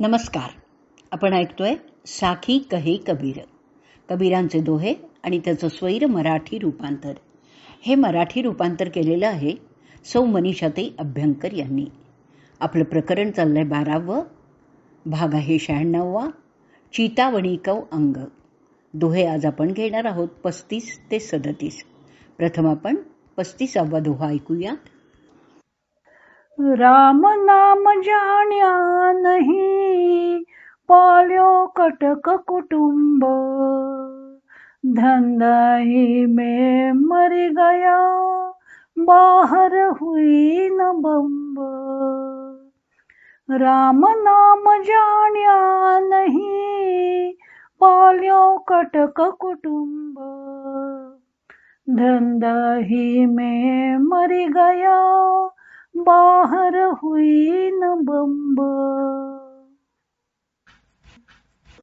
नमस्कार. आपण ऐकतोय साखी कहे कबीर. कबीरांचे दोहे आणि त्याचं स्वैर मराठी रूपांतर. हे मराठी रूपांतर केलेलं आहे सौ मनीषाते अभ्यंकर यांनी. आपलं प्रकरण चाललंय बारावं. भाग आहे शहाण्णववा. चितावणिकव अंग. दोहे आज आपण घेणार आहोत पस्तीस ते सदतीस. प्रथम आपण पस्तीसावा दोहा ऐकूयात. राम नाम जाण्या नहीं पाल्यो कटक कुटुंब. धंधा ही में मर गया बाहर हुई न बंब. राम नाम जाण्या नहीं पाल्यो कटक कुटुंब. धंदा ही में मर गया बाहर हुई न बंब.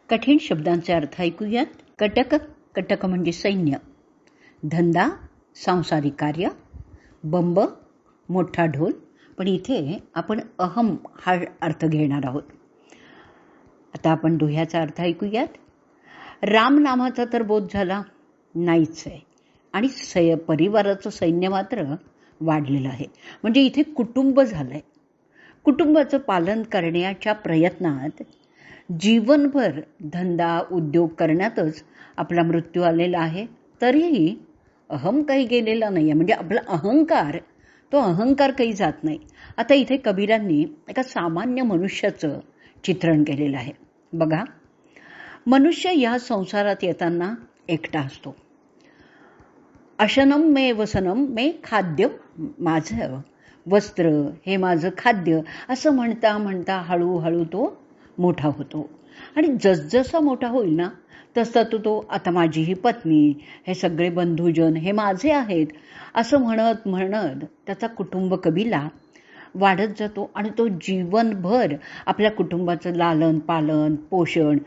कठीण शब्दांचे अर्थ ऐकूयात. कटक कटक म्हणजे सैन्य. धंदा सांसारिक कार्य बंब मोठा ढोल. पण इथे आपण अहम हा अर्थ घेणार आहोत. आता आपण दुह्याचा अर्थ ऐकूयात. राम नामाचा तर बोध झाला. नाहीच आहे. आणि सै परिवाराचं सैन्य मात्र वाढलेलं आहे. म्हणजे इथे कुटुंब झालं आहे कुटुंबाचं पालन करण्याच्या प्रयत्नात जीवनभर धंदा उद्योग करण्यातच आपला मृत्यू आलेला आहे. तरीही अहम काही गेलेला नाही आहे म्हणजे आपला अहंकार तो अहंकार काही जात नाही. आता इथे कबीरांनी एका सामान्य मनुष्याचं चित्रण केलेलं आहे. बघा मनुष्य या संसारात येताना एकटा असतो. अशनम मे वसनम मे खाद्य माझं. वस्त्र हे माझं खाद्य. असं म्हणता म्हणता हळूहळू तो मोठा होतो. आणि जसजसा मोठा होईल ना तसं तो तो आता माझी ही पत्नी हे सगळे बंधुजन हे माझे आहेत. असं म्हणत म्हणत त्याचा कुटुंब कबीला वाढत जातो आणि तो जीवनभर आपल्या कुटुंबाचं लालन पालन पोषण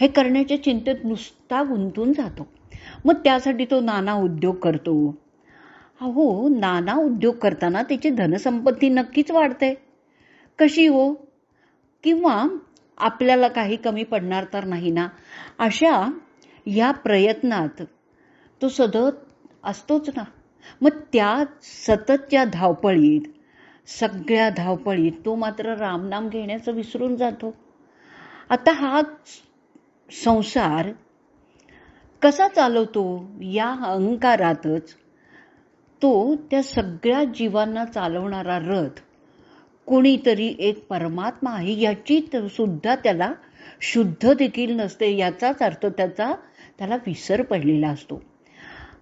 हे करण्याच्या चिंतेत नुसता गुंतून जातो. मग त्यासाठी तो नाना उद्योग करतो. अहो नाना उद्योग करताना त्याची धनसंपत्ती नक्कीच वाढते. कशी हो? किंवा आपल्याला काही कमी पडणार तर नाही ना? अशा या प्रयत्नात तो सतत असतोच ना. मग त्या सततच्या धावपळीत सगळ्या धावपळीत तो मात्र रामनाम घेण्याचं विसरून जातो. आता हा संसार कसा चालवतो या अहंकारातच तो त्या सगळ्या जीवांना चालवणारा रथ कोणीतरी एक परमात्मा आहे याची सुद्धा त्याला शुद्ध देखील नसते याचाच अर्थ त्याचा त्याला विसर पडलेला असतो.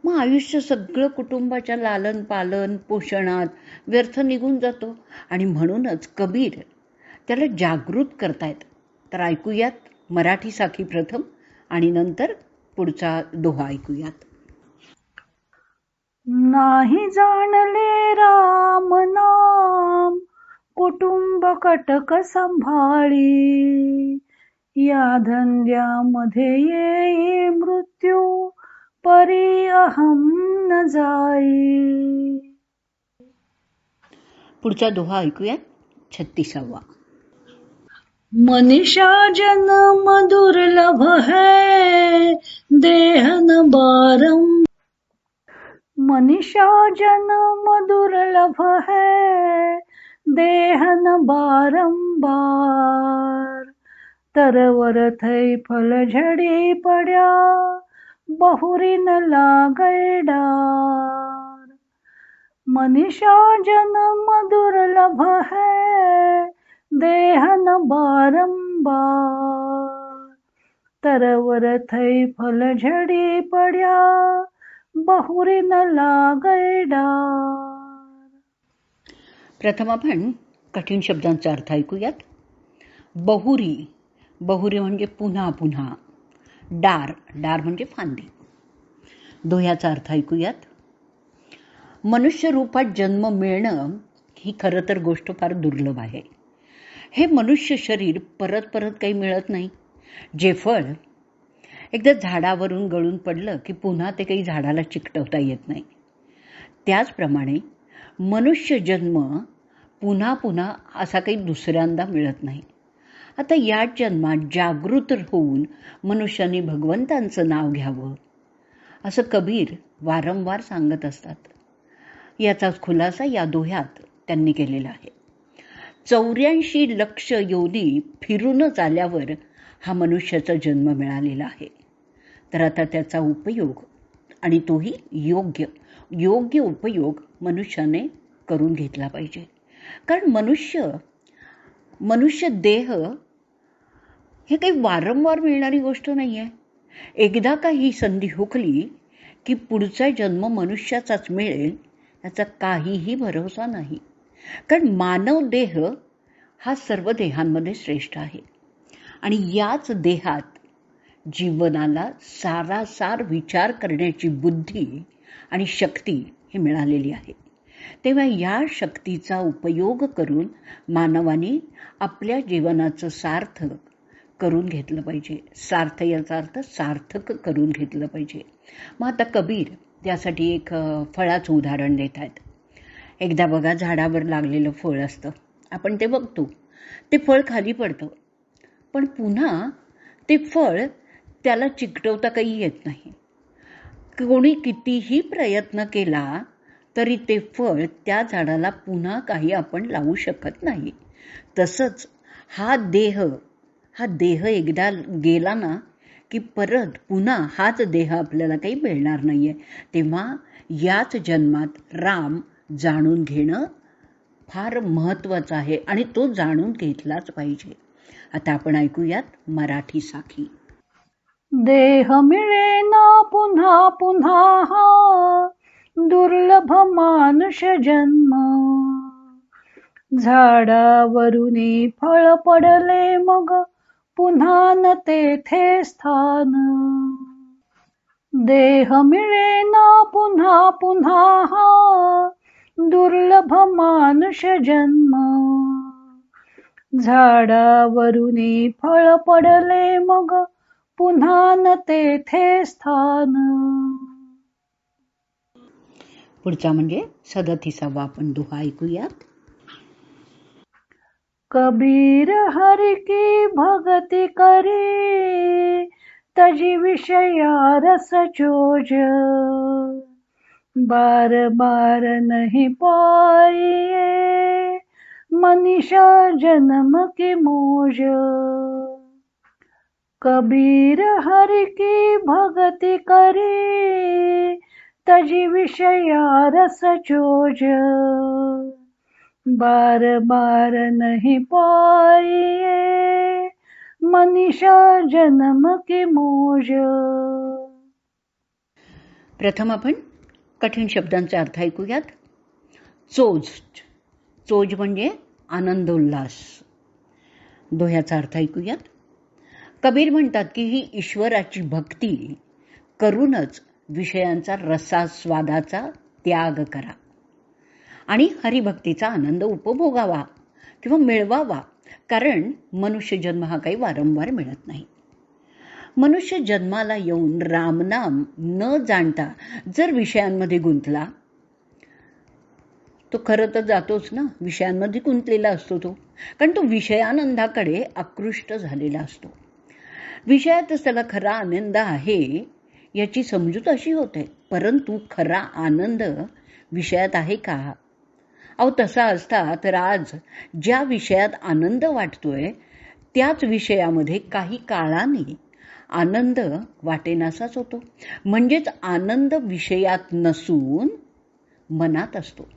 मग आयुष्य सगळं कुटुंबाच्या लालन पालन पोषणात व्यर्थ निघून जातो आणि म्हणूनच कबीर त्याला जागृत करतायत. तर ऐकूयात मराठी साखी प्रथम आणि नंतर पुढचा दोहा ऐकूयात. नाही जाणले राम नाम कुटुंब कटक सांभाळी. या धंद्यामध्ये येई मृत्यू परी अहम न जाई. पुढचा दोहा ऐकूयात. छत्तीसावा. मनीषा जन्म दुर्लभ है देहन बारम। मनीषा जन्म दुर्लभ है देहन बारंबार तरवर थै फल झडी पड्या बहुरीन लागैडार मनीषा जन्म दुर्लभ है देहन बारंबार तरवर थै फल झडी पड्या बहुरीन लागैडार प्रथम आपण कठीण शब्दांचा अर्थ ऐकूयात. बहुरी. बहुरी म्हणजे पुन्हा पुन्हा. डार. डार म्हणजे फांदी. दोह्याचा अर्थ ऐकूयात. मनुष्य रूपात जन्म मिळणं ही खरं तर गोष्ट फार दुर्लभ आहे. हे मनुष्य शरीर परत परत काही मिळत नाही. जे फळ एकदा झाडावरून गळून पडलं की पुन्हा ते काही झाडाला चिकटवता येत नाही. त्याचप्रमाणे मनुष्य जन्म पुन्हा पुन्हा असा काही दुसऱ्यांदा मिळत नाही. आता या जन्मात जागृत होऊन मनुष्याने भगवंतांचं नाव घ्यावं असं कबीर वारंवार सांगत असतात. याचाच खुलासा या दोह्यात त्यांनी केलेला आहे. चौऱ्याऐंशी लक्ष योनी फिरूनच आल्यावर हा मनुष्याचा जन्म मिळालेला आहे. तर आता त्याचा उपयोग आणि तोही योग्य योग्य उपयोग मनुष्याने करून घेतला पाहिजे. कारण मनुष्य मनुष्य देह हे काही वारंवार मिळणारी गोष्ट नाही आहे एकदा का ही संधी हुकली की पुढचा जन्म मनुष्याचाच मिळेल याचा काहीही भरोसा नाही. कारण मानव देह हा सर्व देहांमध्ये श्रेष्ठ आहे. आणि याच देहात जीवनाला सारासार विचार करण्याची बुद्धी आणि शक्ती ही मिळालेली आहे. तेव्हा या शक्तीचा उपयोग करून मानवाने आपल्या जीवनाचं सार्थक करून घेतलं पाहिजे. सार्थ याचा अर्थ सार्थक करून घेतलं पाहिजे. मग आता कबीर त्यासाठी एक फळाचं उदाहरण देत आहेत. एकदा बघा झाडावर लागलेलं फळ असतं. आपण ते बघतो. ते फळ खाली पडतं. पण पुन्हा ते फळ त्याला चिकटवता काही येत नाही. कोणी कितीही प्रयत्न केला तरी ते फळ त्या झाडाला पुन्हा काही आपण लावू शकत नाही. तसंच हा देह हा देह एकदा गेला ना की परत पुन्हा हाच देह आपल्याला काही मिळणार नाही आहे तेव्हा याच जन्मात राम जाणून घेणं फार महत्त्वाचं आहे आणि तो जाणून घेतलाच पाहिजे. आता आपण ऐकूयात मराठी साखी देह मिळेना पुन्हा पुन्हा हा दुर्लभ मानुष जन्म. झाडावरून फळ पडले मग पुन्हा न तेथे स्थान. देह मिळेना पुन्हा पुन्हा हा दुर्लभ मानुष जन्म. झाडावरुनी फळ पडले मग पुन्हा न तेथे स्थान. पुढचा म्हणजे सदतीसावा आपण दुहा ऐकूयात. कबीर हरि की भगति करे तजी विषया रस चोज बार बार नहीं पाइए मनीषा जन्म की मोज। कबीर हरि की भक्ति करे तजी विषया रस चोज। बार बार नहीं पाइए मनीषा जन्म की मोज। प्रथम आपण कठीण शब्दांचा अर्थ ऐकूयात. चोज. चोज म्हणजे आनंदोल्लास दोह्याचा अर्थ ऐकूयात. कबीर म्हणतात की ही ईश्वराची भक्ती करूनच विषयांचा रसास्वादाचा त्याग करा. आणि हरिभक्तीचा आनंद उपभोगावा किंवा मिळवावा कारण मनुष्य जन्म हा काही वारंवार मिळत नाही. मनुष्य जन्माला येऊन रामनाम न जाणता जर विषयांमध्ये गुंतला तो खरं तर जातोच ना. विषयांमध्ये गुंतलेला असतो तो. कारण तो विषयानंदाकडे आकृष्ट झालेला असतो. विषयातच त्याला खरा आनंद आहे याची समजूत अशी होते. परंतु खरा आनंद विषयात आहे का? अहो तसा असता तर आज ज्या विषयात आनंद वाटतोय त्याच विषयामध्ये काही काळाने आनंद वाटेनासाच होतो. म्हणजेच आनंद विषयात नसून मनात असतो.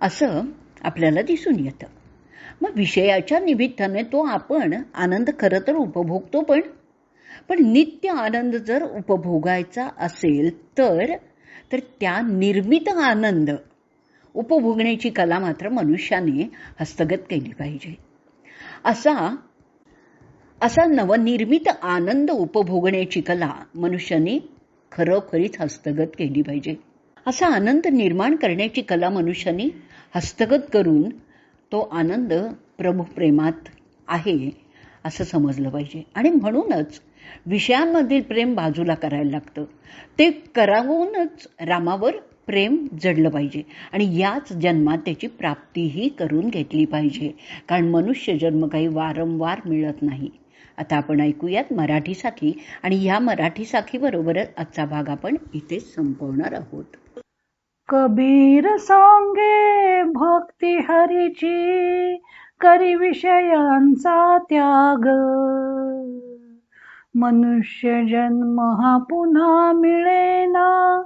असं आपल्याला दिसून येतं. मग विषयाच्या निमित्ताने तो आपण आनंद खरं तर उपभोगतो पण. पण नित्य आनंद जर उपभोगायचा असेल तर तर त्या निर्मित आनंद उपभोगण्याची कला मात्र मनुष्याने हस्तगत केली पाहिजे. असा असा नवनिर्मित आनंद उपभोगण्याची कला मनुष्याने खरोखरीच हस्तगत केली पाहिजे. असा आनंद निर्माण करण्याची कला मनुष्याने हस्तगत करून तो आनंद प्रभू प्रेमात आहे असं समजलं पाहिजे. आणि म्हणूनच विषयांमधील प्रेम बाजूला करायला लागतं. ते करावूनच रामावर प्रेम जडलं पाहिजे. आणि याच जन्मात त्याची प्राप्तीही करून घेतली पाहिजे. कारण मनुष्य जन्म काही वारंवार मिळत नाही. आता आपण ऐकूयात मराठी साखी आणि ह्या मराठी साखीबरोबरच आजचा भाग आपण इथे संपवणार आहोत. कबीर सांगे भक्ती हरीची करी विषयांचा त्याग. मनुष्य जन्म हा पुन्हा मिळेना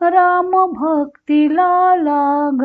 राम भक्तीला लाग.